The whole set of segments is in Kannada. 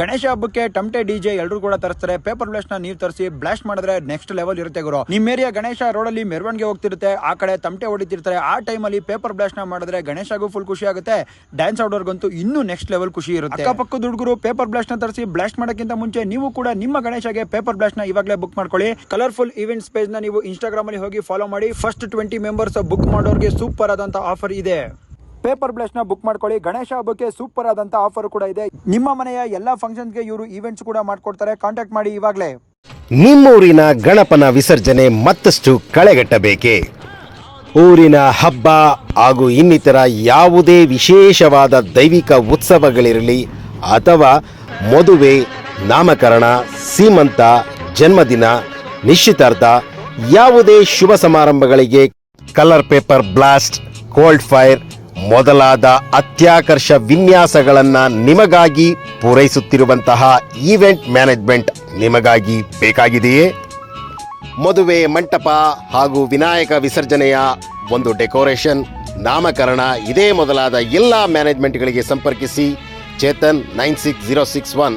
ಗಣೇಶ ಹಬ್ಬಕ್ಕೆ ಟಮಟೆ ಡಿಜೆ ಎಲ್ಲರೂ ಕೂಡ ತರಿಸ್ತಾರೆ. ಪೇಪರ್ ಬ್ಲಾಸ್ಟ್ನ ನೀವು ತರಿಸಿ ಬ್ಲಾಸ್ಟ್ ಮಾಡಿದ್ರೆ ನೆಕ್ಸ್ಟ್ ಲೆವೆಲ್ ಇರುತ್ತೆ ಗುರು. ನಿಮ್ಮ ಏರಿಯಾ ಗಣೇಶ ರೋಡ್ ಅಲ್ಲಿ ಮೆರವಣಿಗೆ ಹೋಗ್ತಿರುತ್ತೆ, ಆ ಕಡೆ ತಮಟೆ ಹೊಡಿತಿರ್ತಾರೆ. ಆ ಟೈಮ್ ಅಲ್ಲಿ ಪೇಪರ್ ಬ್ಲಾಸ್ಟ್ನ ಮಾಡಿದ್ರೆ ಗಣೇಶಗೂ ಫುಲ್ ಖುಷಿ ಆಗುತ್ತೆ. ಡ್ಯಾನ್ಸ್ ಆಡೋರ್ಗಂತೂ ಇನ್ನೂ ನೆಕ್ಸ್ಟ್ ಲೆವೆಲ್ ಖುಷಿ ಇರುತ್ತೆ. ಅಕ್ಕಪಕ್ಕದ ಹುಡುಗರು ಪೇಪರ್ ಬ್ಲಾಸ್ಟ್ನ ತರಿಸಿ ಬ್ಲಾಸ್ಟ್ ಮಾಡೋಕ್ಕಿಂತ ಮುಂಚೆ ನೀವು ಕೂಡ ನಿಮ್ಮ ಗಣೇಶಗೆ ಪೇಪರ್ ಬ್ಲಾಸ್ಟ್ನ ಇವಾಗಲೇ ಬುಕ್ ಮಾಡ್ಕೊಳ್ಳಿ. ಕಲರ್ಫುಲ್ ಈವೆಂಟ್ಸ್ ಪೇಜ್ನ ನೀವು ಇನ್ಸ್ಟಾಗ್ರಾಮ್ ಅಲ್ಲಿ ಹೋಗಿ ಫಾಲೋ ಮಾಡಿ. ಫಸ್ಟ್ ಟ್ವೆಂಟಿ ಮೆಂಬರ್ಸ್ ಬುಕ್ ಮಾಡೋರಿಗೆ ಸೂಪರ್ ಆದಂತ ಆಫರ್ ಇದೆ. ಪೇಪರ್ ಬ್ಲಾಸ್ಟ್ನ ಬುಕ್ ಮಾಡ್ಕೊಳ್ಳಿ. ಗಣೇಶ ಹಬ್ಬಕ್ಕೆ ಸೂಪರ್ ಆದಂತ ಆಫರ್ ಕೂಡ ಇದೆ. ನಿಮ್ಮ ಮನೆಯ ಎಲ್ಲಾ ಫಂಕ್ಷನ್ಸ್ಗೆ ಇವರು ಈವೆಂಟ್ಸ್ ಕೂಡ ಮಾಡ್ಕೊಡ್ತಾರೆ. ಕಾಂಟ್ಯಾಕ್ಟ್ ಮಾಡಿ ಇವಾಗಲೇ. ನಿಮ್ಮೂರಿನ ಗಣಪನ ವಿಸರ್ಜನೆ ಮತ್ತಷ್ಟು ಕಳೆಗಟ್ಟಬೇಕೆ? ಊರಿನ ಹಬ್ಬ ಹಾಗೂ ಇನ್ನಿತರ ಯಾವುದೇ ವಿಶೇಷವಾದ ದೈವಿಕ ಉತ್ಸವಗಳಿರಲಿ ಅಥವಾ ಮದುವೆ, ನಾಮಕರಣ, ಸೀಮಂತ, ಜನ್ಮದಿನ, ನಿಶ್ಚಿತಾರ್ಥ ಯಾವುದೇ ಶುಭ ಸಮಾರಂಭಗಳಿಗೆ colour paper blast cold fire ಮೊದಲಾದ ಅತ್ಯಾಕರ್ಷ ವಿನ್ಯಾಸಗಳನ್ನು ನಿಮಗಾಗಿ ಪೂರೈಸುತ್ತಿರುವಂತಹ ಈವೆಂಟ್ ಮ್ಯಾನೇಜ್ಮೆಂಟ್ ನಿಮಗಾಗಿ ಬೇಕಾಗಿದೆಯೇ? ಮದುವೆ, ಮಂಟಪ ಹಾಗೂ ವಿನಾಯಕ ವಿಸರ್ಜನೆಯ ಒಂದು ಡೆಕೋರೇಷನ್, ನಾಮಕರಣ ಇದೇ ಮೊದಲಾದ ಎಲ್ಲ ಮ್ಯಾನೇಜ್ಮೆಂಟ್ಗಳಿಗೆ ಸಂಪರ್ಕಿಸಿ Chetan nine six zero six one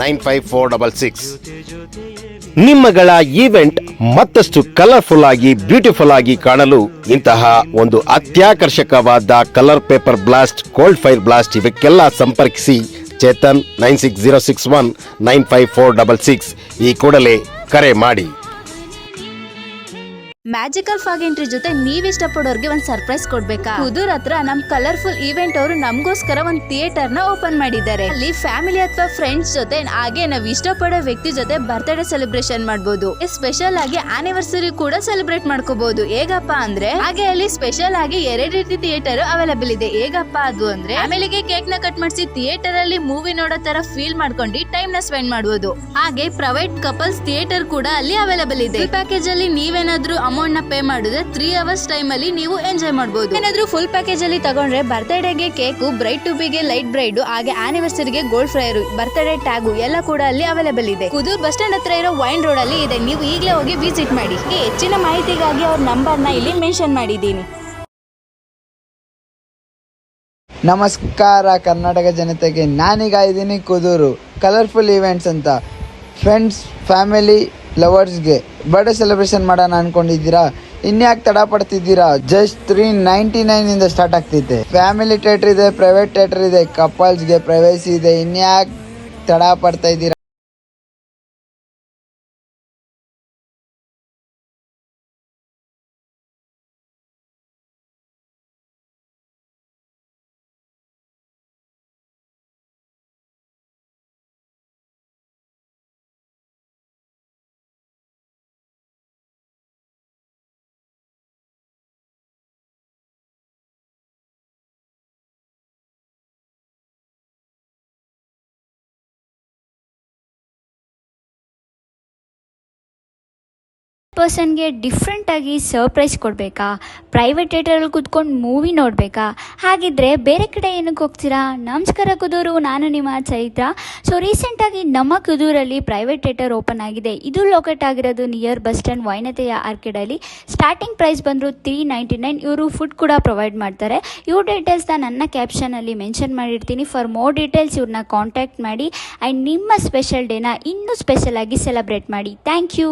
nine five four double six. ನಿಮ್ಮಗಳ event ಮತ್ತಷ್ಟು ಕಲರ್ಫುಲ್ ಆಗಿ, ಬ್ಯೂಟಿಫುಲ್ ಆಗಿ ಕಾಣಲು ಇಂತಹ ಒಂದು ಅತ್ಯಾಕರ್ಷಕವಾದ colour paper blast, cold fire blast ಇವಕ್ಕೆಲ್ಲ ಸಂಪರ್ಕಿಸಿ Chetan nine six zero six one nine five four double six ಈ ಕೂಡಲೇ ಕರೆ ಮಾಡಿ. ಮ್ಯಾಜಿಕಲ್ ಫಾಗ್ ಎಂಟ್ರಿ ಜೊತೆ ನೀವ್ ಇಷ್ಟಪಡೋರ್ಗೆ ಒಂದ್ ಸರ್ಪ್ರೈಸ್ ಕೊಡ್ಬೇಕಾ? ಕುದೂರ್ ಹತ್ರ ನಮ್ ಕಲರ್ಫುಲ್ ಈವೆಂಟ್ ಅವರು ನಮಗೋಸ್ಕರ ಒಂದ್ ಥಿಯೇಟರ್ನ ಓಪನ್ ಮಾಡಿದ್ದಾರೆ. ಅಲ್ಲಿ ಫ್ಯಾಮಿಲಿ ಅಥವಾ ಫ್ರೆಂಡ್ಸ್ ಜೊತೆ ಹಾಗೆ ನಾವ್ ಇಷ್ಟಪಡೋ ವ್ಯಕ್ತಿ ಜೊತೆ ಬರ್ತ್ಡೇ ಸೆಲೆಬ್ರೇಷನ್ ಮಾಡಬಹುದು ಸ್ಪೆಷಲ್ ಆಗಿ ಆನಿವರ್ಸರಿ ಕೂಡ ಸೆಲೆಬ್ರೇಟ್ ಮಾಡ್ಕೋಬಹುದು ಹೇಗಪ್ಪ ಅಂದ್ರೆ, ಹಾಗೆ ಅಲ್ಲಿ ಸ್ಪೆಷಲ್ ಆಗಿ ಎರಡು ರೀತಿ ಥಿಯೇಟರ್ ಅವೈಲೇಬಲ್ ಇದೆ. ಹೇಗಪ್ಪ ಅದು ಅಂದ್ರೆ ಆಮೇಲೆ ಕೇಕ್ನ ಕಟ್ ಮಾಡಿಸಿ ಥಿಯೇಟರ್ ಅಲ್ಲಿ ಮೂವಿ ನೋಡೋ ತರ ಫೀಲ್ ಮಾಡ್ಕೊಂಡು ಟೈಮ್ನ ಸ್ಪೆಂಡ್ ಮಾಡಬಹುದು ಹಾಗೆ ಪ್ರೈವೇಟ್ ಕಪಲ್ಸ್ ಥಿಯೇಟರ್ ಕೂಡ ಅಲ್ಲಿ ಅವೈಲಬಲ್ ಇದೆ. ಪ್ಯಾಕೇಜ್ ಅಲ್ಲಿ ನೀವೇನಾದ್ರೂ ಅಮೌಂಟ್ನ ಪೇ ಮಾಡಿದ್ರೆ ತ್ರೀ ಅವರ್ಸ್ ಟೈಮ್ ಅಲ್ಲಿ ನೀವು ಎಂಜಾಯ್ ಮಾಡಬಹುದು ಏನಾದ್ರೂ ಫುಲ್ ಪ್ಯಾಕೇಜ್ ಅಲ್ಲಿ ತಗೊಂಡ್ರೆ ಬರ್ತ್ಡೇಗೆ ಕೇಕು ಬ್ರೈಟ್ ಟುಬಿಗೆ ಲೈಟ್ ಬ್ರೈಡ್ ಹಾಗೆ ಆನಿವರ್ಸರಿಗೆ ಗೋಲ್ಡ್ ಫ್ರೈರ್ ಬರ್ತ್ಡೇ ಟ್ಯಾಗು ಎಲ್ಲ ಕೂಡ ಅಲ್ಲಿ ಅವೈಲೇಬಲ್ ಇದೆ. ಕುದೂರ್ ಬಸ್ ಸ್ಟ್ಯಾಂಡ್ ಹತ್ರ ಇರೋ ವೈನ್ ರೋಡ್ ಅಲ್ಲಿ ಇದೆ. ನೀವು ಈಗಲೇ ಹೋಗಿ ವಿಸಿಟ್ ಮಾಡಿ. ಹೆಚ್ಚಿನ ಮಾಹಿತಿಗಾಗಿ ಅವ್ರ ನಂಬರ್ನ ಇಲ್ಲಿ ಮೆನ್ಷನ್ ಮಾಡಿದ್ದೀನಿ. ನಮಸ್ಕಾರ, ಕರ್ನಾಟಕ ಜನತೆಗೆ. ನಾನೀಗ ಇದ್ದೀನಿ ಕುದೂರು. ಕಲರ್ಫುಲ್ ಈವೆಂಟ್ಸ್ ಅಂತ. ಫ್ರೆಂಡ್ಸ್ ಫ್ಯಾಮಿಲಿ ಲವರ್ಸ್ಗೆ. ಬರ್ಡೇ ಸೆಲೆಬ್ರೇಷನ್ ಮಾಡೋಣ ಅನ್ಕೊಂಡಿದ್ದೀರಾ? ಇನ್ಯಾಕೆ ತಡ ಪಡ್ತಿದ್ದೀರಾ? ಜಸ್ಟ್ ತ್ರೀ ನೈಂಟಿ ಇಂದ ಸ್ಟಾರ್ಟ್ ಆಗ್ತೈತೆ ಫ್ಯಾಮಿಲಿ ಥಿಯೇಟರ್ ಇದೆ, ಪ್ರೈವೇಟ್ ಥಿಯೇಟರ್ ಇದೆ, ಕಪಲ್ಸ್ಗೆ ಪ್ರೈವೇಸಿ ಇದೆ, ಇನ್ಯಾಕೆ ತಡ ಪಡ್ತಾ ಇದ್ದೀರಾ? ಪರ್ಸನ್ಗೆ ಡಿಫ್ರೆಂಟಾಗಿ ಸರ್ಪ್ರೈಸ್ ಕೊಡಬೇಕಾ? ಪ್ರೈವೇಟ್ ಥಿಯೇಟರಲ್ಲಿ ಕೂತ್ಕೊಂಡು ಮೂವಿ ನೋಡಬೇಕಾ? ಹಾಗಿದ್ರೆ ಬೇರೆ ಕಡೆ ಏನಕ್ಕೆ ಹೋಗ್ತೀರಾ? ನಮಸ್ಕಾರ ಕುದೂರು, ನಾನು ನಿಮ್ಮ ಚೈತ್ರ. ಸೊ ರೀಸೆಂಟಾಗಿ ನಮ್ಮ ಕುದೂರಲ್ಲಿ ಪ್ರೈವೇಟ್ ಥಿಯೇಟರ್ ಓಪನ್ ಆಗಿದೆ. ಇದು ಲೊಕೇಟ್ ಆಗಿರೋದು ನಿಯರ್ ಬಸ್ ಸ್ಟ್ಯಾಂಡ್ ವೈನತೆಯ ಆರ್ಕಿಡಲ್ಲಿ ಸ್ಟಾರ್ಟಿಂಗ್ ಪ್ರೈಸ್ ಬಂದರು ತ್ರೀ ನೈಂಟಿ ನೈನ್ ಇವರು ಫುಡ್ ಕೂಡ ಪ್ರೊವೈಡ್ ಮಾಡ್ತಾರೆ. ಇವ್ರ ಡೀಟೇಲ್ಸ್ನ ನನ್ನ ಕ್ಯಾಪ್ಷನಲ್ಲಿ ಮೆನ್ಷನ್ ಮಾಡಿರ್ತೀನಿ. ಫಾರ್ ಮೋರ್ ಡೀಟೇಲ್ಸ್ ಇವ್ರನ್ನ ಕಾಂಟ್ಯಾಕ್ಟ್ ಮಾಡಿ. ಆ್ಯಂಡ್ ನಿಮ್ಮ ಸ್ಪೆಷಲ್ ಡೇನ ಇನ್ನೂ ಸ್ಪೆಷಲ್ ಆಗಿ ಸೆಲೆಬ್ರೇಟ್ ಮಾಡಿ. Thank you